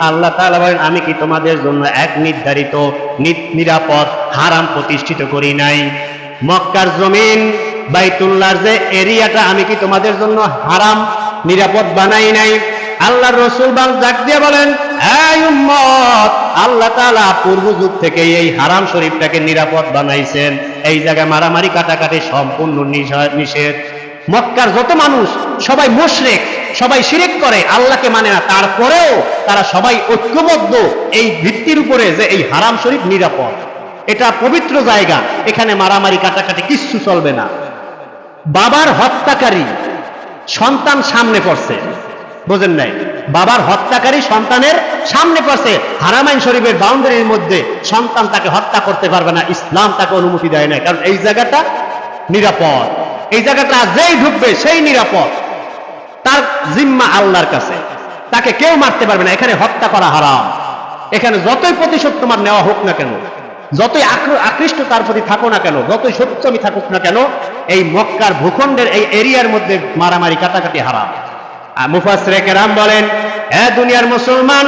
আল্লাহ তাআলা বলেন, আমি কি তোমাদের জন্য এক নির্ধারিত নিরাপদ, হারাম প্রতিষ্ঠিত করি নাই? মক্কার জমিন, বাইতুল্লাহর যে এরিয়াটা, আমি কি তোমাদের জন্য হারাম, নিরাপদ বানাই নাই? আল্লাহ রসুল বাল জাক দিয়ে বলেন আল্লাহ তাআলা পূর্ব যুগ থেকে এই হারাম শরীফটাকে নিরাপদ বানাইছেন। এই জায়গায় মারামারি, কাটাকাটি সম্পূর্ণ নিষা- নিষেধ। মক্কার যত মানুষ, সবাই মুশরিক। সবাই শিরিক করে, আল্লাহকে মানে না। তারপরেও তারা সবাই ঐক্যবদ্ধ এই ভিত্তির উপরে যে এই হারাম শরীফ নিরাপদ। এটা পবিত্র জায়গা, এখানে মারামারি, কাটাকাটি, কিচ্ছু চলবে না। বাবার হত্যাকারী সন্তান সামনে পড়ছে। বোঝেন নাই? বাবার হত্যাকারী সন্তানের সামনে পড়ছে। হারামাইন শরীফের বাউন্ডারির মধ্যে সন্তান তাকে হত্যা করতে পারবে না, ইসলাম তাকে অনুমতি দেয় না কারণ এই জায়গাটা নিরাপদ। এই জায়গাটা যেই ঢুকবে, সেই নিরাপদ। তার জিম্মা আল্লাহর কাছে। তাকে কেউ মারতে পারবে না, এখানে হত্যা করা হারাম। এখানে যতই প্রতিশোধ তোমার নেওয়া হোক না কেন, যতই আকৃষ্ট তার প্রতি থাকো না কেন, যতই সত্যমি থাকুক না কেন, এই মক্কার ভূখণ্ডের এই এরিয়ার মধ্যে মারামারি, কাটাকাটি হারাম। মুফাস মুফাসরে কেরাম বলেন দুনিয়ার মুসলমান,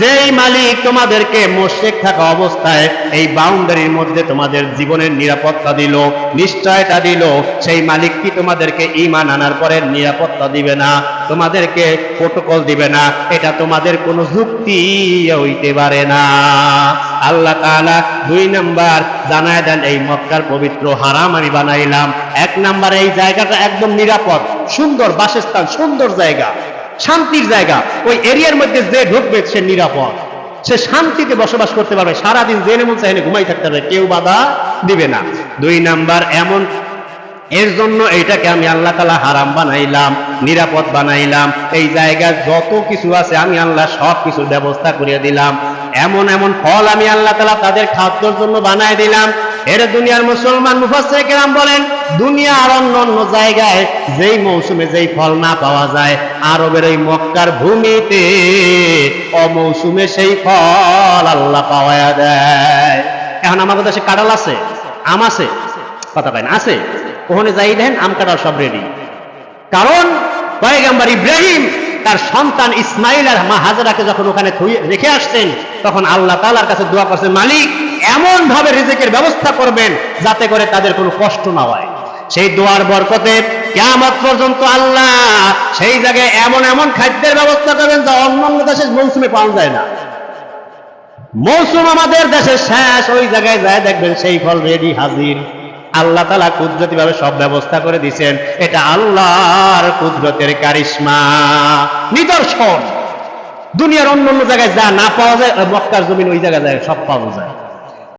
যেই মালিক তোমাদেরকে মোশেক থাকা অবস্থায় এই বাউন্ডারির মধ্যে তোমাদের জীবনের নিরাপত্তা দিল, নিশ্চয়তা দিল, সেই মালিক কি তোমাদেরকে ইমান আনার পরে নিরাপত্তা দিবে না, তোমাদেরকে প্রোটোকল দিবে না, এটা তোমাদের কোনো যুক্তি হইতে পারে না। আল্লাহ দুই নাম্বার জানায় দেন, এই মক্কার পবিত্র হারাম আমি বানাইলাম। এক নাম্বার এই জায়গাটা একদম নিরাপদ, সুন্দর বাসস্থান, সুন্দর জায়গা। শান্তির জায়গা। ওই এরিয়ার মধ্যে যে ঢুকবে, সে নিরাপদ। সে শান্তিতে বসবাস করতে পারবে। সারাদিন জেনে মন চাইলে ঘুমাই থাকতে পারবে কেউ বাধা দিবে না। দুই নাম্বার, এমন এর জন্য এইটাকে আমি আল্লাহ তালা হারাম বানাইলাম, নিরাপদ বানাইলাম। এই জায়গায় যত কিছু আছে আমি আল্লাহ সব কিছুর ব্যবস্থা করে দিলাম। এমন এমন ফল আমি আল্লাহ তালা তাদের খাদ্যর জন্য বানাই দিলাম। এর দুনিয়ার মুসলমান মুফাসসির কেরাম বলেন দুনিয়া আর অন্য অন্য জায়গায় যেই মৌসুমে যেই ফল না পাওয়া যায়, আরবের এই মক্কার ভূমিতে অমৌসুমে সেই ফল আল্লাহ পাওয়া দেয় এখন আমাদের দেশে কাঁঠাল আছে, আম আছে কথা পায় না, আছে। ওখানে যাই দেন আম কাটার সব রেডি কারণ পয়গাম্বার ইব্রাহিম তার সন্তান ইসমাইল আর মা হাজারাকে যখন ওখানে রেখে আসছেন, তখন আল্লাহ তালার কাছে দোয়া করছেন মালিক এমন ভাবে রিজিকের ব্যবস্থা করবেন যাতে করে তাদের কোনো কষ্ট না হয়। সেই দোয়ার বরকতে কিয়ামত পর্যন্ত আল্লাহ সেই জায়গায় এমন এমন খাদ্যের ব্যবস্থা করবেন যা অন্য অন্য দেশের মৌসুমে পাওয়া যায় না। মৌসুম আমাদের দেশে শেষ, ওই জায়গায় যায়, দেখবেন সেই ফল রেডি হাজির। আল্লাহ তালা কুদরতি ভাবে সব ব্যবস্থা করে দিছেন এটা আল্লাহর কুদরতের কারিশমা। নিদর্শন। দুনিয়ার অন্য অন্য জায়গায় যা না পাওয়া যায় মক্কার জমিন ওই জায়গায় যায়, সব পাওয়া যায়।